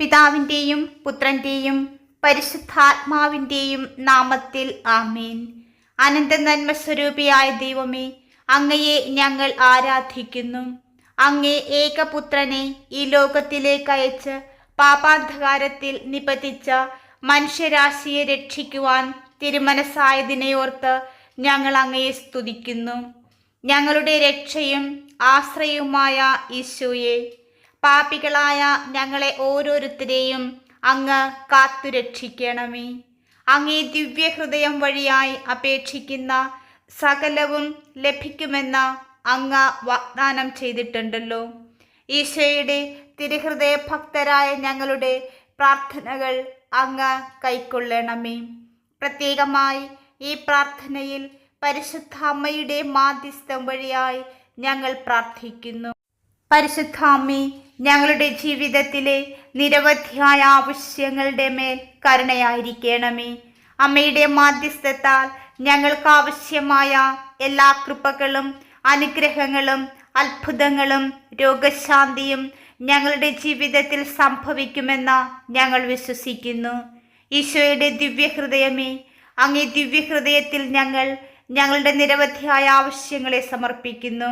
പിതാവിന്റെയും പുത്രന്റെയും പരിശുദ്ധാത്മാവിന്റെയും നാമത്തിൽ ആമേൻ. അനന്ത നന്മ സ്വരൂപിയായ ദൈവമേ അങ്ങയെ ഞങ്ങൾ ആരാധിക്കുന്നു. അങ്ങേ ഏകപുത്രനെ ഈ ലോകത്തിലേക്ക് അയച്ച് പാപാന്ധകാരത്തിൽ നിപതിച്ച മനുഷ്യരാശിയെ രക്ഷിക്കുവാൻ തിരുമനസ്സായതിനെ ഓർത്ത് ഞങ്ങൾ അങ്ങയെ സ്തുതിക്കുന്നു. ഞങ്ങളുടെ രക്ഷയും ആശ്രയവുമായ ഈശോയെ പാപികളായ ഞങ്ങളെ ഓരോരുത്തരെയും അങ്ങ് കാത്തുരക്ഷിക്കണമേ. അങ്ങേ ദിവ്യഹൃദയം വഴിയായി അപേക്ഷിക്കുന്ന സകലവും ലഭിക്കുമെന്ന അങ്ങ് വാഗ്ദാനം ചെയ്തിട്ടുണ്ടല്ലോ. ഈശോയുടെ തിരുഹൃദയ ഭക്തരായ ഞങ്ങളുടെ പ്രാർത്ഥനകൾ അങ്ങ് കൈക്കൊള്ളണമേ. പ്രത്യേകമായി ഈ പ്രാർത്ഥനയിൽ പരിശുദ്ധ അമ്മയുടെ മാധ്യസ്ഥം വഴിയായി ഞങ്ങൾ പ്രാർത്ഥിക്കുന്നു. പരിശുദ്ധ അമ്മേ ഞങ്ങളുടെ ജീവിതത്തിലെ നിരവധിയായ ആവശ്യങ്ങളുടെ മേൽ കരുണയായിരിക്കണമേ. അമ്മയുടെ മാധ്യസ്ഥത്താൽ ഞങ്ങൾക്ക് ആവശ്യമായ എല്ലാ കൃപകളും അനുഗ്രഹങ്ങളും അത്ഭുതങ്ങളും രോഗശാന്തിയും ഞങ്ങളുടെ ജീവിതത്തിൽ സംഭവിക്കുമെന്ന് ഞങ്ങൾ വിശ്വസിക്കുന്നു. ഈശോയുടെ ദിവ്യഹൃദയമേ അങ്ങേ ദിവ്യഹൃദയത്തിൽ ഞങ്ങൾ ഞങ്ങളുടെ നിരവധിയായ ആവശ്യങ്ങളെ സമർപ്പിക്കുന്നു.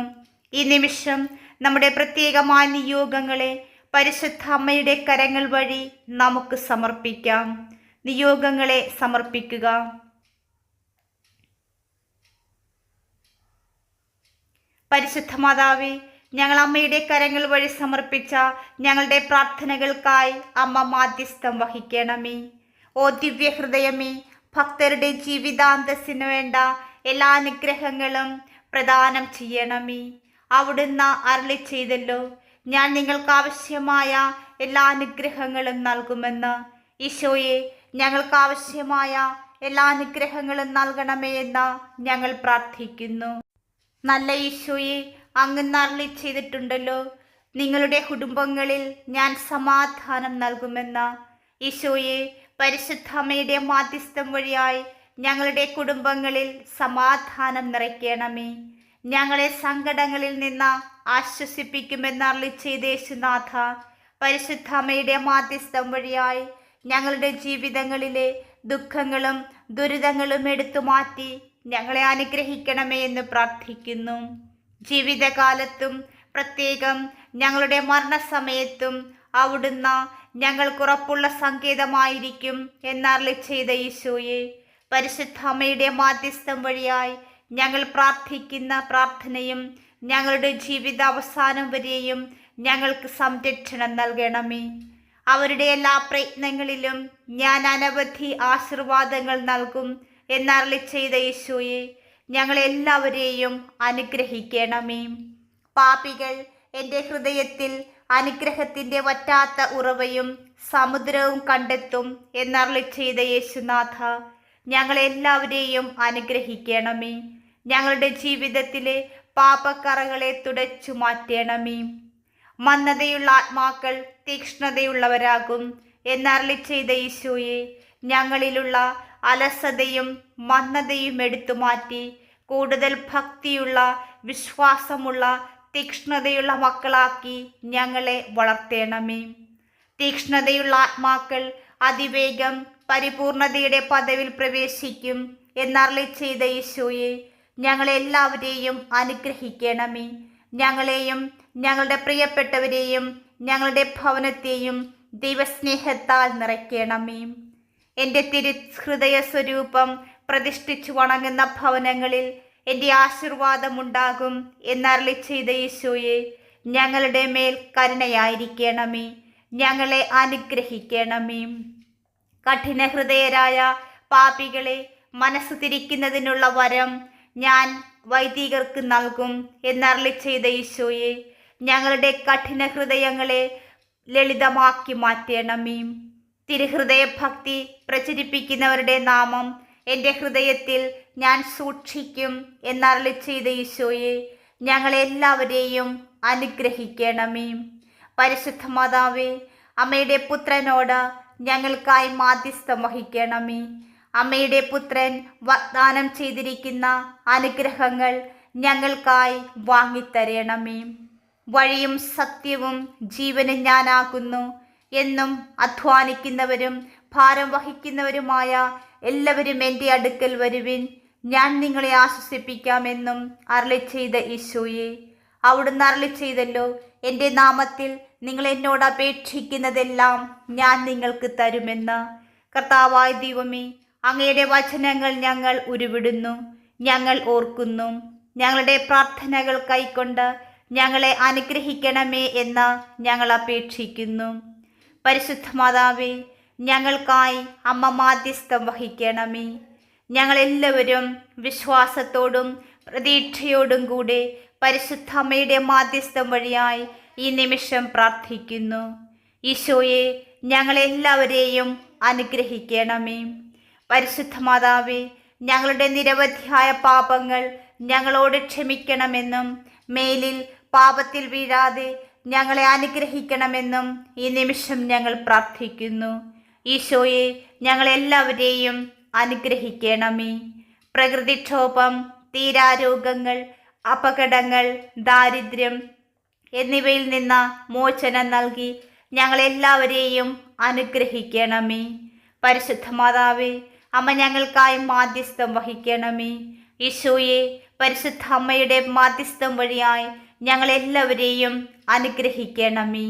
ഈ നിമിഷം നമ്മുടെ പ്രത്യേകമായ നിയോഗങ്ങളെ പരിശുദ്ധ അമ്മയുടെ കരങ്ങൾ വഴി നമുക്ക് സമർപ്പിക്കാം. നിയോഗങ്ങളെ സമർപ്പിക്കുക. പരിശുദ്ധ മാതാവേ ഞങ്ങൾ അമ്മയുടെ കരങ്ങൾ വഴി സമർപ്പിച്ച ഞങ്ങളുടെ പ്രാർത്ഥനകൾക്കായി അമ്മ മാധ്യസ്ഥം വഹിക്കണമേ. ഓ ദിവ്യഹൃദയമേ ഭക്തരുടെ ജീവിതാന്തസ്സിന് വേണ്ട എല്ലാ അനുഗ്രഹങ്ങളും പ്രദാനം ചെയ്യണമേ. അവിടുന്ന് അരളി ചെയ്തല്ലോ. ഞാൻ നിങ്ങൾക്ക് ആവശ്യമായ എല്ലാ അനുഗ്രഹങ്ങളും നൽകുമെന്ന്. ഈശോയെ ഞങ്ങൾക്ക് ആവശ്യമായ എല്ലാ അനുഗ്രഹങ്ങളും നൽകണമേ എന്ന് ഞങ്ങൾ പ്രാർത്ഥിക്കുന്നു. നല്ല ഈശോയെ അങ്ങ് അരളി ചെയ്തിട്ടുണ്ടല്ലോ. നിങ്ങളുടെ കുടുംബങ്ങളിൽ ഞാൻ സമാധാനം നൽകുമെന്ന്. ഈശോയെ പരിശുദ്ധമ്മയുടെ മാധ്യസ്ഥം വഴിയായി ഞങ്ങളുടെ കുടുംബങ്ങളിൽ സമാധാനം നിറയ്ക്കണമേ. ഞങ്ങളെ സങ്കടങ്ങളിൽ നിന്ന് ആശ്വസിപ്പിക്കുമെന്ന് അരളി ചെയ്ത യേശുനാഥ പരിശുദ്ധമ്മയുടെ മാധ്യസ്ഥം വഴിയായി ഞങ്ങളുടെ ജീവിതങ്ങളിലെ ദുഃഖങ്ങളും ദുരിതങ്ങളും എടുത്തു മാറ്റി ഞങ്ങളെ അനുഗ്രഹിക്കണമേ എന്ന് പ്രാർത്ഥിക്കുന്നു. ജീവിതകാലത്തും പ്രത്യേകം ഞങ്ങളുടെ മരണസമയത്തും അവിടുന്ന് ഞങ്ങൾക്കുറപ്പുള്ള സങ്കേതമായിരിക്കും എന്നറിളി ചെയ്ത ഈശോയെ പരിശുദ്ധ അമ്മയുടെ മാധ്യസ്ഥം വഴിയായി ഞങ്ങൾ പ്രാർത്ഥിക്കുന്ന പ്രാർത്ഥനയും ഞങ്ങളുടെ ജീവിത അവസാനം വരെയും ഞങ്ങൾക്ക് സംരക്ഷണം നൽകണമേ. അവരുടെ എല്ലാ പ്രയത്നങ്ങളിലും ഞാൻ അനവധി ആശീർവാദങ്ങൾ നൽകും എന്നറിളി ചെയ്ത യേശുയെ ഞങ്ങളെല്ലാവരെയും അനുഗ്രഹിക്കണമേ. പാപികൾ എന്റെ ഹൃദയത്തിൽ അനുഗ്രഹത്തിന്റെ വറ്റാത്ത ഉറവയും സമുദ്രവും കണ്ടെത്തും എന്നറിളി ചെയ്ത യേശുനാഥ ഞങ്ങളെല്ലാവരെയും അനുഗ്രഹിക്കണമേ. ഞങ്ങളുടെ ജീവിതത്തിലെ പാപക്കറകളെ തുടച്ചു മാറ്റണമേ. മന്ദതയുള്ള ആത്മാക്കൾ തീക്ഷ്ണതയുള്ളവരാകും എന്നരളി ചെയ്ത ഈശോയെ ഞങ്ങളിലുള്ള അലസതയും മന്ദതയും എടുത്തു മാറ്റി കൂടുതൽ ഭക്തിയുള്ള വിശ്വാസമുള്ള തീക്ഷ്ണതയുള്ള മക്കളാക്കി ഞങ്ങളെ വളർത്തേണമേ. തീക്ഷ്ണതയുള്ള ആത്മാക്കൾ അതിവേഗം പരിപൂർണതയുടെ പദവിൽ പ്രവേശിക്കും എന്നരളി ചെയ്ത ഈശോയെ ഞങ്ങളെല്ലാവരെയും അനുഗ്രഹിക്കണമേ. ഞങ്ങളെയും ഞങ്ങളുടെ പ്രിയപ്പെട്ടവരെയും ഞങ്ങളുടെ ഭവനത്തെയും ദൈവസ്നേഹത്താൽ നിറയ്ക്കണമേ. എന്റെ തിരു ഹൃദയ സ്വരൂപം പ്രതിഷ്ഠിച്ചു വണങ്ങുന്ന ഭവനങ്ങളിൽ എന്റെ ആശീർവാദമുണ്ടാകും എന്നരളി ചെയ്ത യേശോയെ ഞങ്ങളുടെ മേൽ കരുണയായിരിക്കണമേ. ഞങ്ങളെ അനുഗ്രഹിക്കണമേ. കഠിന ഹൃദയരായ പാപികളെ മനസ്സ് തിരിക്കുന്നതിനുള്ള വരം ഞാൻ വൈദികർക്ക് നൽകും എന്നരളി ചെയ്ത ഈശോയെ ഞങ്ങളുടെ കഠിന ഹൃദയങ്ങളെ ലളിതമാക്കി മാറ്റണമേ. തിരുഹൃദയ ഭക്തി പ്രചരിപ്പിക്കുന്നവരുടെ നാമം എന്റെ ഹൃദയത്തിൽ ഞാൻ സൂക്ഷിക്കും എന്നരളി ചെയ്ത ഈശോയെ ഞങ്ങളെല്ലാവരെയും അനുഗ്രഹിക്കണമേ. പരിശുദ്ധ മാതാവേ അമ്മയുടെ പുത്രനോട് ഞങ്ങൾക്കായി മാധ്യസ്ഥം വഹിക്കണമേ. അമ്മയുടെ പുത്രൻ വാഗ്ദാനം ചെയ്തിരിക്കുന്ന അനുഗ്രഹങ്ങൾ ഞങ്ങൾക്കായി വാങ്ങിത്തരണമേ. വഴിയും സത്യവും ജീവനും ഞാനാകുന്നു എന്നും അധ്വാനിക്കുന്നവരും ഭാരം വഹിക്കുന്നവരുമായ എല്ലാവരും എന്റെ അടുക്കൽ വരുവിൻ. ഞാൻ നിങ്ങളെ ആശ്വസിപ്പിക്കാമെന്നും അരളി ചെയ്ത ഈശോയെ അവിടുന്ന് അരളി ചെയ്തല്ലോ എന്റെ നാമത്തിൽ നിങ്ങൾ എന്നോട് അപേക്ഷിക്കുന്നതെല്ലാം ഞാൻ നിങ്ങൾക്ക് തരുമെന്ന്. കർത്താവായ ദൈവമേ അങ്ങയുടെ വചനങ്ങൾ ഞങ്ങൾ ഉരുവിടുന്നു ഞങ്ങൾ ഓർക്കുന്നു. ഞങ്ങളുടെ പ്രാർത്ഥനകൾ കൈക്കൊണ്ട് ഞങ്ങളെ അനുഗ്രഹിക്കണമേ എന്ന് ഞങ്ങൾ അപേക്ഷിക്കുന്നു. പരിശുദ്ധ മാതാവേ ഞങ്ങൾക്കായി അമ്മ മാധ്യസ്ഥം വഹിക്കണമേ. ഞങ്ങളെല്ലാവരും വിശ്വാസത്തോടും പ്രതീക്ഷയോടും കൂടെ പരിശുദ്ധ അമ്മയുടെ മാധ്യസ്ഥം വഴിയായി ഈ നിമിഷം പ്രാർത്ഥിക്കുന്നു. ഈശോയെ ഞങ്ങളെല്ലാവരെയും അനുഗ്രഹിക്കണമേ. പരിശുദ്ധ മാതാവേ ഞങ്ങളുടെ നിരവധിയായ പാപങ്ങൾ ഞങ്ങളോട് ക്ഷമിക്കണമെന്നും മേലിൽ പാപത്തിൽ വീഴാതെ ഞങ്ങളെ അനുഗ്രഹിക്കണമെന്നും ഈ നിമിഷം ഞങ്ങൾ പ്രാർത്ഥിക്കുന്നു. ഈശോയെ ഞങ്ങളെല്ലാവരെയും അനുഗ്രഹിക്കണമേ. പ്രകൃതിക്ഷോഭം തീരാരോഗങ്ങൾ അപകടങ്ങൾ ദാരിദ്ര്യം എന്നിവയിൽ നിന്ന് മോചനം നൽകി ഞങ്ങളെല്ലാവരെയും അനുഗ്രഹിക്കണമേ. പരിശുദ്ധ മാതാവേ അമ്മ ഞങ്ങൾക്കായി മാധ്യസ്ഥം വഹിക്കണമേ. ഈശോയെ പരിശുദ്ധ അമ്മയുടെ മാധ്യസ്ഥം വഴിയായി ഞങ്ങളെല്ലാവരെയും അനുഗ്രഹിക്കണമേ.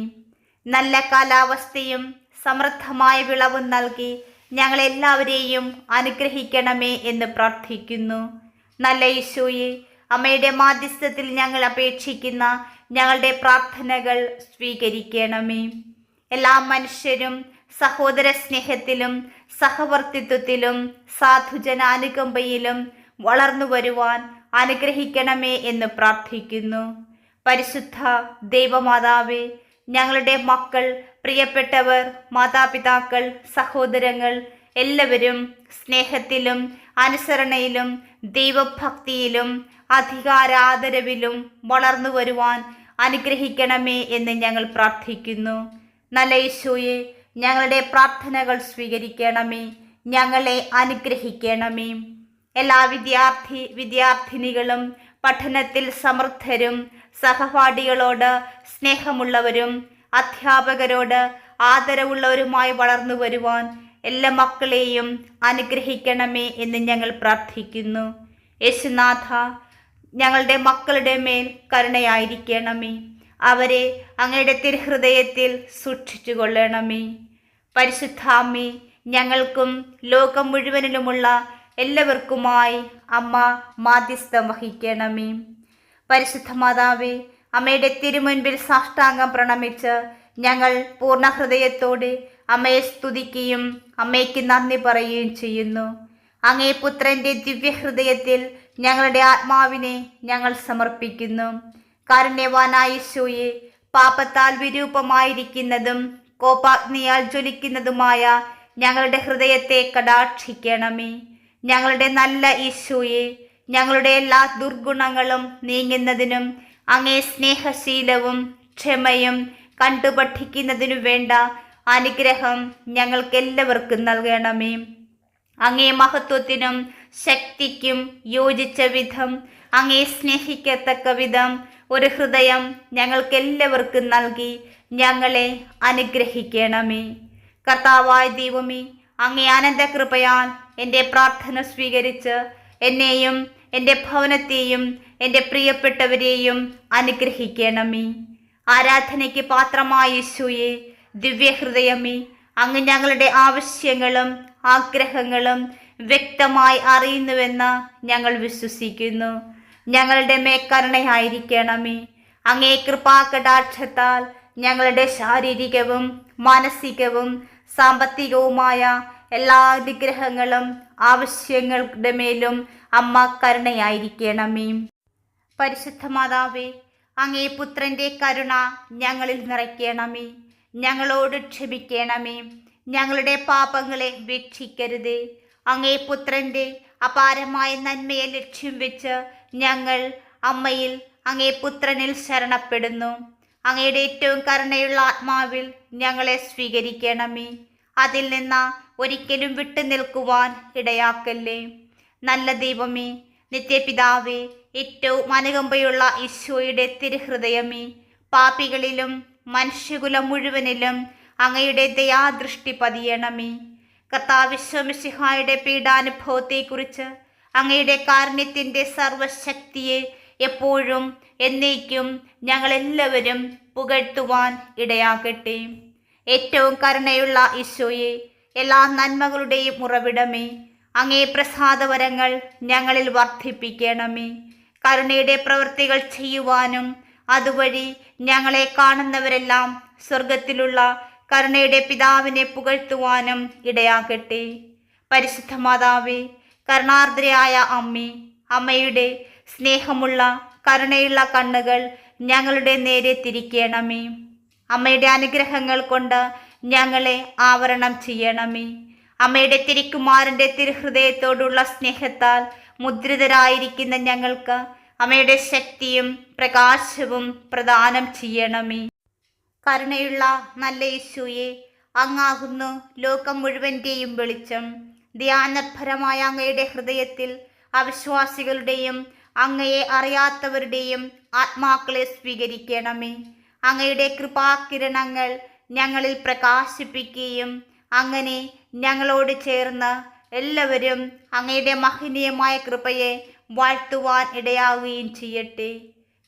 നല്ല കാലാവസ്ഥയും സമൃദ്ധമായ വിളവും നൽകി ഞങ്ങളെല്ലാവരെയും അനുഗ്രഹിക്കണമേ എന്ന് പ്രാർത്ഥിക്കുന്നു. നല്ല ഈശോയെ അമ്മയുടെ മാധ്യസ്ഥത്തിൽ ഞങ്ങൾ അപേക്ഷിക്കുന്ന ഞങ്ങളുടെ പ്രാർത്ഥനകൾ സ്വീകരിക്കണമേ. എല്ലാ മനുഷ്യരും സഹോദര സ്നേഹത്തിലും സഹവർത്തിത്വത്തിലും സാധുജനാനുകമ്പയിലും വളർന്നു വരുവാൻ അനുഗ്രഹിക്കണമേ എന്ന് പ്രാർത്ഥിക്കുന്നു. പരിശുദ്ധ ദൈവമാതാവേ ഞങ്ങളുടെ മക്കൾ പ്രിയപ്പെട്ടവർ മാതാപിതാക്കൾ സഹോദരങ്ങൾ എല്ലാവരും സ്നേഹത്തിലും അനുസരണയിലും ദൈവഭക്തിയിലും അധികാരാദരവിലും വളർന്നു വരുവാൻ അനുഗ്രഹിക്കണമേ എന്ന് ഞങ്ങൾ പ്രാർത്ഥിക്കുന്നു. നല്ല യേശുയെ ഞങ്ങളുടെ പ്രാർത്ഥനകൾ സ്വീകരിക്കണമേ. ഞങ്ങളെ അനുഗ്രഹിക്കണമേ. എല്ലാ വിദ്യാർത്ഥി വിദ്യാർത്ഥിനികളും പഠനത്തിൽ സമർത്ഥരും സഹപാഠികളോട് സ്നേഹമുള്ളവരും അധ്യാപകരോട് ആദരവുള്ളവരുമായി വളർന്നു വരുവാൻ എല്ലാ മക്കളെയും അനുഗ്രഹിക്കണമേ എന്ന് ഞങ്ങൾ പ്രാർത്ഥിക്കുന്നു. യേശുനാഥ ഞങ്ങളുടെ മക്കളുടെ മേൽ കരുണയായിരിക്കണമേ. അവരെ അങ്ങയുടെ തിരുഹൃദയത്തിൽ സൂക്ഷിച്ചു കൊള്ളണമേ പരിശുദ്ധാമ്മേ ഞങ്ങൾക്കും ലോകം മുഴുവനിലുമുള്ള എല്ലാവർക്കുമായി അമ്മ മാധ്യസ്ഥം വഹിക്കണമേ. പരിശുദ്ധ മാതാവേ അമ്മയുടെ തിരുമുൻപിൽ സാഷ്ടാംഗം പ്രണമിച്ച് ഞങ്ങൾ പൂർണ ഹൃദയത്തോടെ അമ്മയെ സ്തുതിക്കുകയും അമ്മയ്ക്ക് നന്ദി പറയുകയും ചെയ്യുന്നു. അങ്ങേ പുത്രന്റെ ദിവ്യഹൃദയത്തിൽ ഞങ്ങളുടെ ആത്മാവിനെ ഞങ്ങൾ സമർപ്പിക്കുന്നു. കാരുണ്യവാനായ ഈശോയെ പാപത്താൽ വിരൂപമായിരിക്കുന്നതും കോപാഗ്നിയാൽ ജ്വലിക്കുന്നതുമായ ഞങ്ങളുടെ ഹൃദയത്തെ കടാക്ഷിക്കണമേ. ഞങ്ങളുടെ നല്ല ഈശോയെ ഞങ്ങളുടെ എല്ലാ ദുർഗുണങ്ങളും നീങ്ങുന്നതിനും അങ്ങേ സ്നേഹശീലവും ക്ഷമയും കണ്ടുപഠിക്കുന്നതിനു വേണ്ട അനുഗ്രഹം ഞങ്ങൾക്കെല്ലാവർക്കും നൽകണമേ. അങ്ങേ മഹത്വത്തിനും ശക്തിക്കും യോജിച്ച വിധം അങ്ങേ സ്നേഹിക്കത്തക്ക വിധം ഒരു ഹൃദയം ഞങ്ങൾക്ക് എല്ലാവർക്കും നൽകി ഞങ്ങളെ അനുഗ്രഹിക്കണമേ. കർത്താവായ ദൈവമേ അങ്ങേ അനന്തകൃപയാൽ എന്റെ പ്രാർത്ഥന സ്വീകരിച്ച് എന്നെയും എന്റെ ഭവനത്തെയും എന്റെ പ്രിയപ്പെട്ടവരെയും അനുഗ്രഹിക്കണമേ. ആരാധനയ്ക്ക് പാത്രമായ യേശുയെ ദിവ്യഹൃദയമേ അങ്ങ് ഞങ്ങളുടെ ആവശ്യങ്ങളും ആഗ്രഹങ്ങളും വ്യക്തമായി അറിയുന്നുവെന്ന് ഞങ്ങൾ വിശ്വസിക്കുന്നു. ഞങ്ങളുടെ മേക്കരുണയായിരിക്കണമേ അങ്ങേ കൃപാകടാക്ഷത്താൽ ഞങ്ങളുടെ ശാരീരികവും മാനസികവും സാമ്പത്തികവുമായ എല്ലാ അനുഗ്രഹങ്ങളും ആവശ്യങ്ങളുടെ മേലും അമ്മ കരുണയായിരിക്കണമേ. പരിശുദ്ധ മാതാവേ അങ്ങേ പുത്രന്റെ കരുണ ഞങ്ങളിൽ നിറയ്ക്കണമേ. ഞങ്ങളോട് ക്ഷമിക്കണമേ. ഞങ്ങളുടെ പാപങ്ങളെ വീക്ഷിക്കരുത്. അങ്ങേ പുത്രന്റെ അപാരമായ നന്മയെ ലക്ഷ്യം വെച്ച് ഞങ്ങൾ അമ്മയിൽ അങ്ങേ പുത്രനിൽ ശരണപ്പെടുന്നു. അങ്ങയുടെ ഏറ്റവും കരുണയുള്ള ആത്മാവിൽ ഞങ്ങളെ സ്വീകരിക്കണമേ. അതിൽ നിന്ന് ഒരിക്കലും വിട്ടു നിൽക്കുവാൻ ഇടയാക്കല്ലേ. നല്ല ദൈവമേ നിത്യപിതാവേ ഏറ്റവും അനുകമ്പയുള്ള ഈശോയുടെ തിരുഹൃദയമേ പാപികളിലും മനുഷ്യകുലം മുഴുവനിലും അങ്ങയുടെ ദയാദൃഷ്ടി പതിയണമേ. കർത്താവിശ്വമിശിഹായുടെ പീഡാനുഭവത്തെക്കുറിച്ച് അങ്ങയുടെ കാരുണ്യത്തിന്റെ സർവശക്തിയെ എപ്പോഴും എന്നേക്കും ഞങ്ങളെല്ലാവരും പുകഴ്ത്തുവാൻ ഇടയാകട്ടെ. ഏറ്റവും കരുണയുള്ള ഈശോയെ എല്ലാ നന്മകളുടെയും ഉറവിടമേ അങ്ങേ പ്രസാദവരങ്ങൾ ഞങ്ങളിൽ വർദ്ധിപ്പിക്കണമേ. കരുണയുടെ പ്രവൃത്തികൾ ചെയ്യുവാനും അതുവഴി ഞങ്ങളെ കാണുന്നവരെല്ലാം സ്വർഗത്തിലുള്ള കരുണയുടെ പിതാവിനെ പുകഴ്ത്തുവാനും ഇടയാകട്ടെ. പരിശുദ്ധ മാതാവേ കരുണാർദ്രയായ അമ്മേ അമ്മയുടെ സ്നേഹമുള്ള കരുണയുള്ള കണ്ണുകൾ ഞങ്ങളുടെ നേരെ തിരിക്കണമേ. അമ്മയുടെ അനുഗ്രഹങ്ങൾ കൊണ്ട് ഞങ്ങളെ ആവരണം ചെയ്യണമേ. അമ്മയുടെ തിരിക്കുമാരന്റെ തിരുഹൃദയത്തോടുള്ള സ്നേഹത്താൽ മുദ്രിതരായിരിക്കുന്ന ഞങ്ങൾക്ക് അമ്മയുടെ ശക്തിയും പ്രകാശവും പ്രദാനം ചെയ്യണമേ. കരുണയുള്ള നല്ല യേശുയെ അങ്ങാകുന്നു ലോകം മുഴുവന്റെയും വെളിച്ചം. ധ്യാനപരമായ അങ്ങയുടെ ഹൃദയത്തിൽ അവിശ്വാസികളുടെയും അങ്ങയെ അറിയാത്തവരുടെയും ആത്മാക്കളെ സ്വീകരിക്കണമേ. അങ്ങയുടെ കൃപാകിരണങ്ങൾ ഞങ്ങളിൽ പ്രകാശിപ്പിക്കുകയും അങ്ങനെ ഞങ്ങളോട് ചേർന്ന് എല്ലാവരും അങ്ങയുടെ മഹനീയമായ കൃപയെ വാഴ്ത്തുവാൻ ഇടയാവുകയും ചെയ്യട്ടെ.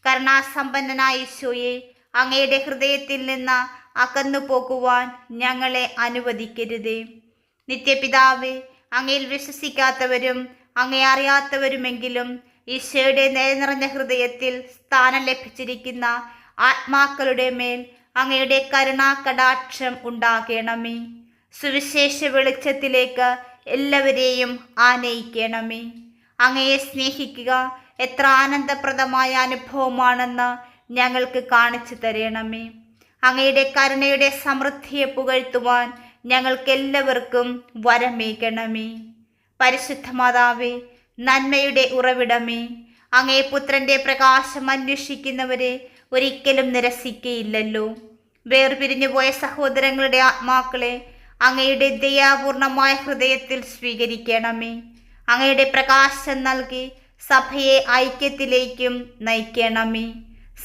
കരുണാസമ്പന്നനായ ഈശോയെ അങ്ങയുടെ ഹൃദയത്തിൽ നിന്ന് അകന്നു പോകുവാൻ ഞങ്ങളെ അനുവദിക്കരുതേ. നിത്യപിതാവേ അങ്ങയിൽ വിശ്വസിക്കാത്തവരും അങ്ങയെ അറിയാത്തവരുമെങ്കിലും ഈശോയുടെ നിറഞ്ഞ ഹൃദയത്തിൽ സ്ഥാനം ലഭിച്ചിരിക്കുന്ന ആത്മാക്കളുടെ മേൽ അങ്ങയുടെ കരുണാകടാക്ഷം ഉണ്ടാകണമേ. സുവിശേഷ വെളിച്ചത്തിലേക്ക് എല്ലാവരെയും ആനയിക്കണമേ. അങ്ങയെ സ്നേഹിക്കുക എത്ര ആനന്ദപ്രദമായ അനുഭവമാണെന്ന് ഞങ്ങൾക്ക് കാണിച്ചു തരണമേ. അങ്ങയുടെ കരുണയുടെ സമൃദ്ധിയെ പുകഴ്ത്തുവാൻ ഞങ്ങൾക്കെല്ലാവർക്കും വരമേകണമേ. പരിശുദ്ധ മാതാവേ നന്മയുടെ ഉറവിടമേ. അങ്ങേ പുത്രന്റെ പ്രകാശം അന്വേഷിക്കുന്നവരെ ഒരിക്കലും നിരസിക്കയില്ലല്ലോ. വേർപിരിഞ്ഞു പോയ സഹോദരങ്ങളുടെ ആത്മാക്കളെ അങ്ങയുടെ ദയാപൂർണമായ ഹൃദയത്തിൽ സ്വീകരിക്കണമേ. അങ്ങയുടെ പ്രകാശം നൽകി സഭയെ ഐക്യത്തിലേക്കും നയിക്കണമേ.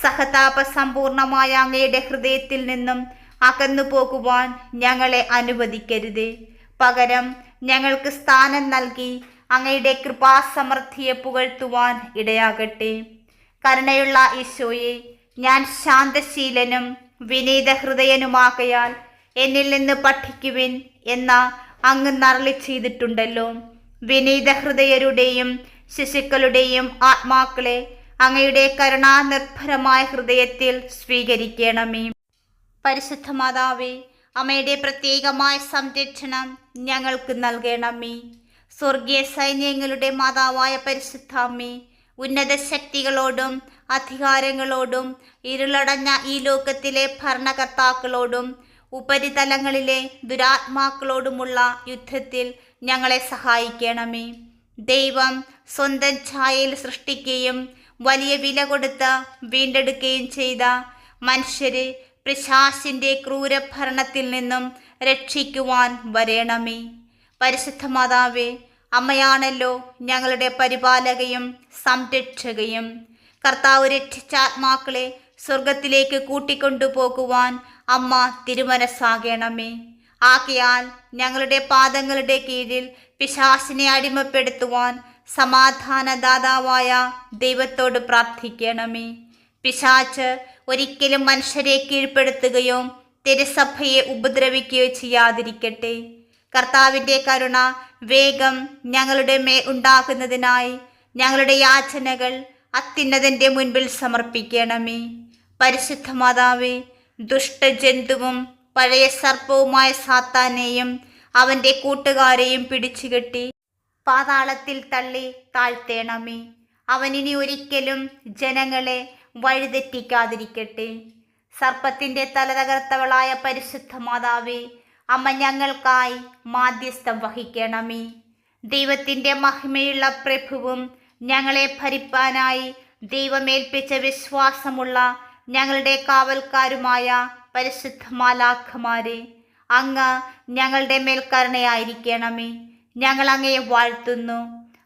സഹതാപ സമ്പൂർണമായ അങ്ങയുടെ ഹൃദയത്തിൽ നിന്നും അകന്നു പോകുവാൻ ഞങ്ങളെ അനുവദിക്കരുതേ. പകരം ഞങ്ങൾക്ക് സ്ഥാനം നൽകി അങ്ങയുടെ കൃപാസമൃദ്ധിയെ പുകഴ്ത്തുവാൻ ഇടയാകട്ടെ. കരുണയുള്ള ഈശോയെ ഞാൻ ശാന്തശീലനും വിനീത ഹൃദയനുമാകയാൽ എന്നിൽ നിന്ന് പഠിക്കുവിൻ എന്ന അങ്ങ് നറളി ചെയ്തിട്ടുണ്ടല്ലോ. വിനീത ഹൃദയരുടെയും ശിശുക്കളുടെയും ആത്മാക്കളെ അങ്ങയുടെ കരുണാനിർഭരമായ ഹൃദയത്തിൽ സ്വീകരിക്കണമേ. പരിശുദ്ധ മാതാവേ അമ്മയുടെ പ്രത്യേകമായ സംരക്ഷണം ഞങ്ങൾക്ക് നൽകണമേ. സ്വർഗീയ സൈന്യങ്ങളുടെ മാതാവായ പരിശുദ്ധാമ്മേ ഉന്നത ശക്തികളോടും അധികാരങ്ങളോടും ഇരുളടഞ്ഞ ഈ ലോകത്തിലെ ഭരണകർത്താക്കളോടും ഉപരിതലങ്ങളിലെ ദുരാത്മാക്കളോടുമുള്ള യുദ്ധത്തിൽ ഞങ്ങളെ സഹായിക്കണമേ. ദൈവം സ്വന്തം ഛായയിൽ സൃഷ്ടിക്കുകയും വലിയ വില കൊടുത്ത് വീണ്ടെടുക്കുകയും ചെയ്ത മനുഷ്യരെ പ്രശാസിന്റെ ക്രൂരഭരണത്തിൽ നിന്നും രക്ഷിക്കുവാൻ വരേണമേ. പരിശുദ്ധ മാതാവേ അമ്മയാണല്ലോ ഞങ്ങളുടെ പരിപാലകയും സംരക്ഷകയും. കർത്താവ് രക്ഷിച്ച ആത്മാക്കളെ സ്വർഗത്തിലേക്ക് കൂട്ടിക്കൊണ്ടുപോകുവാൻ അമ്മ തിരുമനസ്സാകണമേ. ആകയാൽ ഞങ്ങളുടെ പാദങ്ങളുടെ കീഴിൽ പിശാസിനെ അടിമപ്പെടുത്തുവാൻ സമാധാനദാതാവായ ദൈവത്തോട് പ്രാർത്ഥിക്കണമേ. പിശാച്ച് ഒരിക്കലും മനുഷ്യരെ കീഴ്പ്പെടുത്തുകയോ തിരുസഭയെ ഉപദ്രവിക്കുകയോ ചെയ്യാതിരിക്കട്ടെ. കർത്താവിന്റെ കരുണ വേഗം ഞങ്ങളുടെ മേ ഉണ്ടാകുന്നതിനായി ഞങ്ങളുടെ യാചനകൾ അത്യുന്നതന്റെ മുൻപിൽ സമർപ്പിക്കണമേ. പരിശുദ്ധ മാതാവേ ദുഷ്ടജന്തുവും പഴയ സർപ്പവുമായ സാത്താനെയും അവന്റെ കൂട്ടുകാരെയും പിടിച്ചുകെട്ടി പാതാളത്തിൽ തള്ളി താഴ്ത്തേണമേ. അവനിനി ഒരിക്കലും ജനങ്ങളെ വഴിതെറ്റിക്കാതിരിക്കട്ടെ. സർപ്പത്തിന്റെ തല തകർത്തവളായ പരിശുദ്ധ മാതാവേ അമ്മ ഞങ്ങൾക്കായി മാധ്യസ്ഥം വഹിക്കണമേ. ദൈവത്തിന്റെ മഹിമയുള്ള പ്രഭുവും ഞങ്ങളെ ഭരിപ്പാനായി ദൈവമേൽപ്പിച്ച വിശ്വാസമുള്ള ഞങ്ങളുടെ കാവൽക്കാരുമായ പരിശുദ്ധ മാലാഖമാരെ അങ്ങ് ഞങ്ങളുടെ മേൽ കരുണയായിരിക്കണമേ. ഞങ്ങൾ അങ്ങയെ വാഴ്ത്തുന്നു.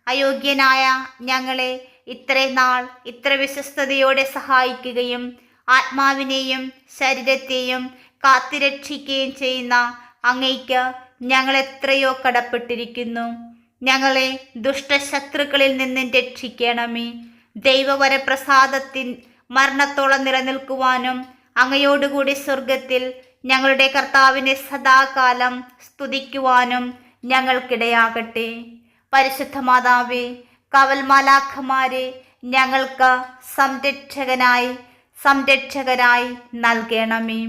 അയോഗ്യനായ ഞങ്ങളെ ഇത്രയും നാൾ ഇത്ര വിശ്വസ്തയോടെ സഹായിക്കുകയും ആത്മാവിനെയും ശരീരത്തെയും കാത്തിരക്ഷിക്കുകയും ചെയ്യുന്ന അങ്ങയ്ക്ക് ഞങ്ങൾ എത്രയോ കടപ്പെട്ടിരിക്കുന്നു. ഞങ്ങളെ ദുഷ്ടശത്രുക്കളിൽ നിന്നും രക്ഷിക്കണമേ. ദൈവവരപ്രസാദത്തിൻ മരണത്തോളം നിലനിൽക്കുവാനും അങ്ങയോടുകൂടി സ്വർഗത്തിൽ ഞങ്ങളുടെ കർത്താവിനെ സദാകാലം സ്തുതിക്കുവാനും ഞങ്ങൾക്കിടയാകട്ടെ. പരിശുദ്ധ മാതാവേ കവൽമാലാഖമാരെ ഞങ്ങൾക്ക് സംരക്ഷകനായി സംരക്ഷകരായി നൽകണമേ.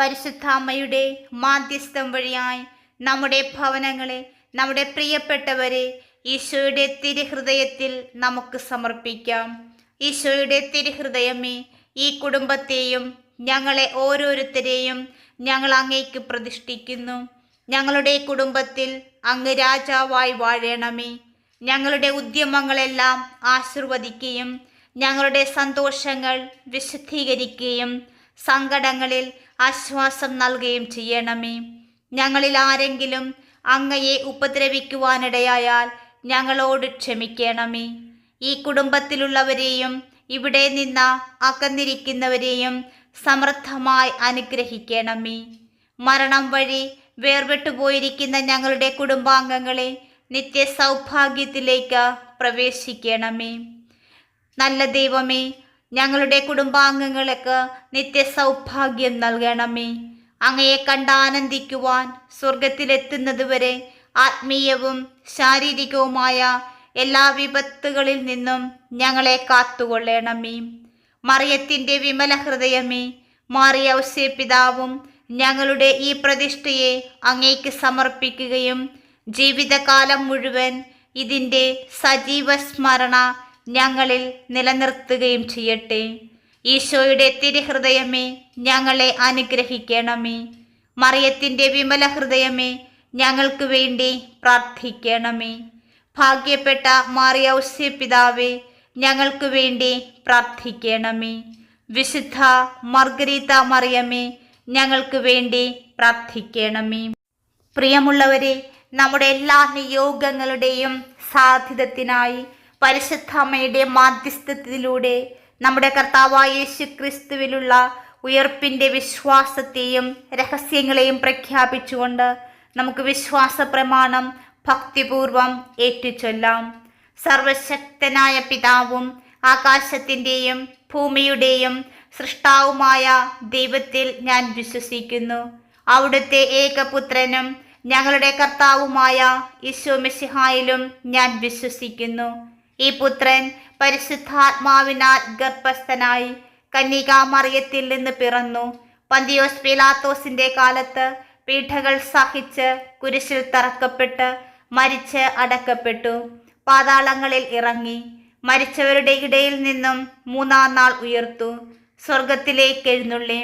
പരിശുദ്ധ അമ്മയുടെ മാധ്യസ്ഥം വഴിയായി നമ്മുടെ ഭവനങ്ങളെ നമ്മുടെ പ്രിയപ്പെട്ടവരെ ഈശോയുടെ തിരുഹൃദയത്തിൽ നമുക്ക് സമർപ്പിക്കാം. ഈശോയുടെ തിരുഹൃദയമേ ഈ കുടുംബത്തെയും ഞങ്ങളെ ഓരോരുത്തരെയും ഞങ്ങൾ അങ്ങേക്ക് പ്രതിഷ്ഠിക്കുന്നു. ഞങ്ങളുടെ കുടുംബത്തിൽ അങ്ങ് രാജാവായി വാഴണമേ. ഞങ്ങളുടെ ഉദ്യമങ്ങളെല്ലാം ആശീർവദിക്കുകയും ഞങ്ങളുടെ സന്തോഷങ്ങൾ വിശുദ്ധീകരിക്കുകയും സങ്കടങ്ങളിൽ ആശ്വാസം നൽകുകയും ചെയ്യണമേ. ഞങ്ങളിൽ ആരെങ്കിലും അങ്ങയെ ഉപദ്രവിക്കുവാനിടയായാൽ ഞങ്ങളോട് ക്ഷമിക്കണമേ. ഈ കുടുംബത്തിലുള്ളവരെയും ഇവിടെ നിന്ന് അകന്നിരിക്കുന്നവരെയും സമൃദ്ധമായി അനുഗ്രഹിക്കണമേ. മരണം വഴി വേർപെട്ടു പോയിരിക്കുന്ന ഞങ്ങളുടെ കുടുംബാംഗങ്ങളെ നിത്യസൗഭാഗ്യത്തിലേക്ക് പ്രവേശിക്കണമേ. നല്ല ദൈവമേ ഞങ്ങളുടെ കുടുംബാംഗങ്ങൾക്ക് നിത്യസൗഭാഗ്യം നൽകണമേ. അങ്ങയെ കണ്ടാനന്ദിക്കുവാൻ സ്വർഗത്തിലെത്തുന്നതുവരെ ആത്മീയവും ശാരീരികവുമായ എല്ലാ വിപത്തുകളിൽ നിന്നും ഞങ്ങളെ കാത്തുകൊള്ളണമേ. മറിയത്തിന്റെ വിമല ഹൃദയമേ മാറിയ പിതാവും ഞങ്ങളുടെ ഈ പ്രതിഷ്ഠയെ അങ്ങേക്ക് സമർപ്പിക്കുകയും ജീവിതകാലം മുഴുവൻ ഇതിന്റെ സജീവ സ്മരണ ഞങ്ങളിൽ നിലനിർത്തുകയും ചെയ്യട്ടെ. ഈശോയുടെ തിരുഹൃദയമേ ഞങ്ങളെ അനുഗ്രഹിക്കണമേ. മറിയത്തിന്റെ വിമല ഹൃദയമേ ഞങ്ങൾക്ക് വേണ്ടി പ്രാർത്ഥിക്കണമേ. ഭാഗ്യപ്പെട്ട മാറിയ പിതാവേ ഞങ്ങൾക്ക് വേണ്ടി പ്രാർത്ഥിക്കണമേ. വിശുദ്ധ മർഗരീത മറിയമേ ഞങ്ങൾക്ക് വേണ്ടി പ്രാർത്ഥിക്കണമേ. പ്രിയമുള്ളവരെ നമ്മുടെ എല്ലാ നിയോഗങ്ങളുടെയും സാധ്യതത്തിനായി പരിശുദ്ധ അമ്മയുടെ മാധ്യസ്ഥത്തിലൂടെ നമ്മുടെ കർത്താവായ യേശു ക്രിസ്തുവിലുള്ള ഉയർപ്പിന്റെ വിശ്വാസത്തെയും രഹസ്യങ്ങളെയും പ്രഖ്യാപിച്ചുകൊണ്ട് നമുക്ക് വിശ്വാസ പ്രമാണം ഭക്തിപൂർവം ഏറ്റുചൊല്ലാം. സർവശക്തനായ പിതാവും ആകാശത്തിന്റെയും ഭൂമിയുടെയും സൃഷ്ടാവുമായ ദൈവത്തിൽ ഞാൻ വിശ്വസിക്കുന്നു. അവിടുത്തെ ഏകപുത്രനും ഞങ്ങളുടെ കർത്താവുമായ ഈശോ മിസിഹായിലും ഞാൻ വിശ്വസിക്കുന്നു. ഈ പുത്രൻ പരിശുദ്ധാത്മാവിനാൽ ഗർഭസ്ഥനായി കന്യകാമറിയത്തിൽ നിന്ന് പിറന്നു. പന്തിയോസ് പിലാത്തോസിന്റെ കാലത്ത് പീഠകൾ സഹിച്ച് കുരിശിൽ തറക്കപ്പെട്ട് മരിച്ച് അടക്കപ്പെട്ടു. പാതാളങ്ങളിൽ ഇറങ്ങി. മരിച്ചവരുടെ ഇടയിൽ നിന്നും മൂന്നാം നാൾ ഉയർത്തു. സ്വർഗത്തിലേക്ക് എഴുന്നള്ളി.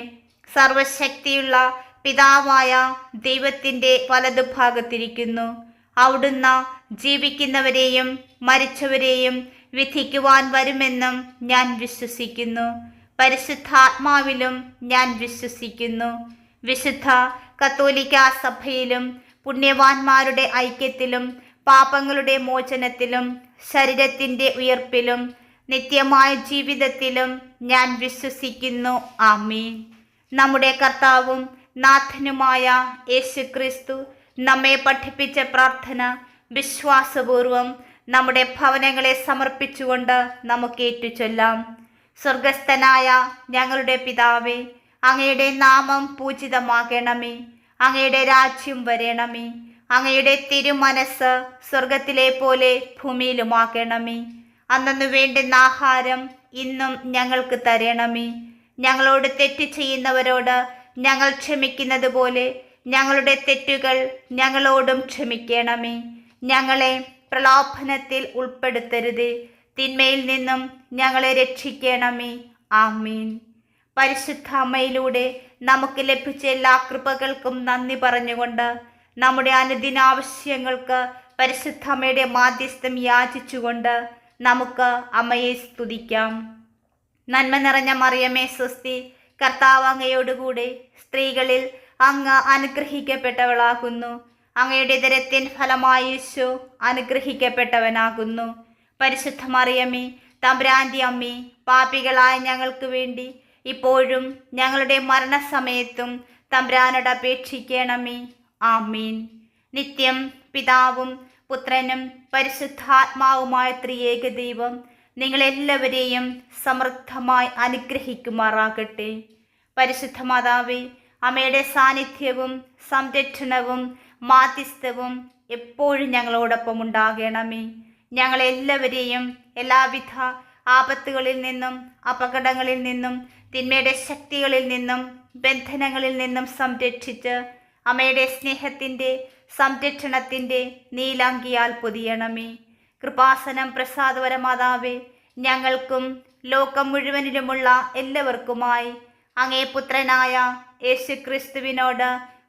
സർവശക്തിയുള്ള പിതാവായ ദൈവത്തിന്റെ വലതുഭാഗത്തിരിക്കുന്നു. അവിടുന്ന് ജീവിക്കുന്നവരെയും മരിച്ചവരെയും വിധിക്കുവാൻ വരുമെന്നും ഞാൻ വിശ്വസിക്കുന്നു. പരിശുദ്ധാത്മാവിലും ഞാൻ വിശ്വസിക്കുന്നു. വിശുദ്ധ കത്തോലിക്ക സഭയിലും പുണ്യവാന്മാരുടെ ഐക്യത്തിലും പാപങ്ങളുടെ മോചനത്തിലും ശരീരത്തിന്റെ ഉയർപ്പിലും നിത്യമായ ജീവിതത്തിലും ഞാൻ വിശ്വസിക്കുന്നു. ആമീൻ. നമ്മുടെ കർത്താവും നാഥനുമായ യേശു ക്രിസ്തു നമ്മെ പഠിപ്പിച്ച പ്രാർത്ഥന വിശ്വാസപൂർവം നമ്മുടെ ഭവനങ്ങളെ സമർപ്പിച്ചുകൊണ്ട് നമുക്ക് ഏറ്റുചൊല്ലാം സ്വർഗസ്ഥനായ ഞങ്ങളുടെ പിതാവേ അങ്ങയുടെ നാമം പൂജിതമാകണമേ. അങ്ങയുടെ രാജ്യം വരണമേ. അങ്ങയുടെ തിരുമനസ് സ്വർഗത്തിലെ പോലെ ഭൂമിയിലുമാകണമേ. അന്നു വേണ്ടുന്ന ആഹാരം ഇന്നും ഞങ്ങൾക്ക് തരണമേ. ഞങ്ങളോട് തെറ്റ് ചെയ്യുന്നവരോട് ഞങ്ങൾ ക്ഷമിക്കുന്നത് പോലെ ഞങ്ങളുടെ തെറ്റുകൾ ഞങ്ങളോടും ക്ഷമിക്കണമേ. ഞങ്ങളെ പ്രലോഭനത്തിൽ ഉൾപ്പെടുത്തരുത്. തിന്മയിൽ നിന്നും ഞങ്ങളെ രക്ഷിക്കണമേ. ആമീൻ. പരിശുദ്ധ അമ്മയിലൂടെ നമുക്ക് ലഭിച്ച എല്ലാ കൃപകൾക്കും നന്ദി പറഞ്ഞുകൊണ്ട് നമ്മുടെ അനുദിനാവശ്യങ്ങൾക്ക് പരിശുദ്ധ അമ്മയുടെ മാധ്യസ്ഥം യാചിച്ചുകൊണ്ട് നമുക്ക് അമ്മയെ സ്തുതിക്കാം. നന്മ നിറഞ്ഞ മറിയമേ സ്വസ്തി കർത്താവ് അങ്ങയോടുകൂടെ സ്ത്രീകളിൽ അങ്ങ് അനുഗ്രഹിക്കപ്പെട്ടവളാകുന്നു. അങ്ങയുടെ ദരത്തിൻ ഫലമായി യേശു അനുഗ്രഹിക്കപ്പെട്ടവനാകുന്നു. പരിശുദ്ധ മറിയമ്മേ തമ്പ്രാന്തി അമ്മി പാപികളായ ഞങ്ങൾക്ക് വേണ്ടി ഇപ്പോഴും ഞങ്ങളുടെ മരണസമയത്തും തമ്പ്രാനോട് അപേക്ഷിക്കണമേ. ആമീൻ. നിത്യം പിതാവും പുത്രനും പരിശുദ്ധാത്മാവുമായ ത്രിയേക ദൈവം നിങ്ങളെല്ലാവരെയും സമൃദ്ധമായി അനുഗ്രഹിക്കുമാറാകട്ടെ. പരിശുദ്ധ മാതാവേ അമ്മയുടെ സാന്നിധ്യവും സംരക്ഷണവും മാധ്യസ്ഥവും എപ്പോഴും ഞങ്ങളോടൊപ്പം ഉണ്ടാകണമേ. ഞങ്ങളെല്ലാവരെയും എല്ലാവിധ ആപത്തുകളിൽ നിന്നും അപകടങ്ങളിൽ നിന്നും തിന്മയുടെ ശക്തികളിൽ നിന്നും ബന്ധനങ്ങളിൽ നിന്നും സംരക്ഷിച്ച് അമ്മയുടെ സ്നേഹത്തിന്റെ സംരക്ഷണത്തിന്റെ നീലാങ്കിയാൽ പൊതിയണമേ. കൃപാസനം പ്രസാദപരമാതാവേ ഞങ്ങൾക്കും ലോകം മുഴുവനിലുമുള്ള എല്ലാവർക്കുമായി അങ്ങേ പുത്രനായ യേശുക്രിസ്തുവിനോട്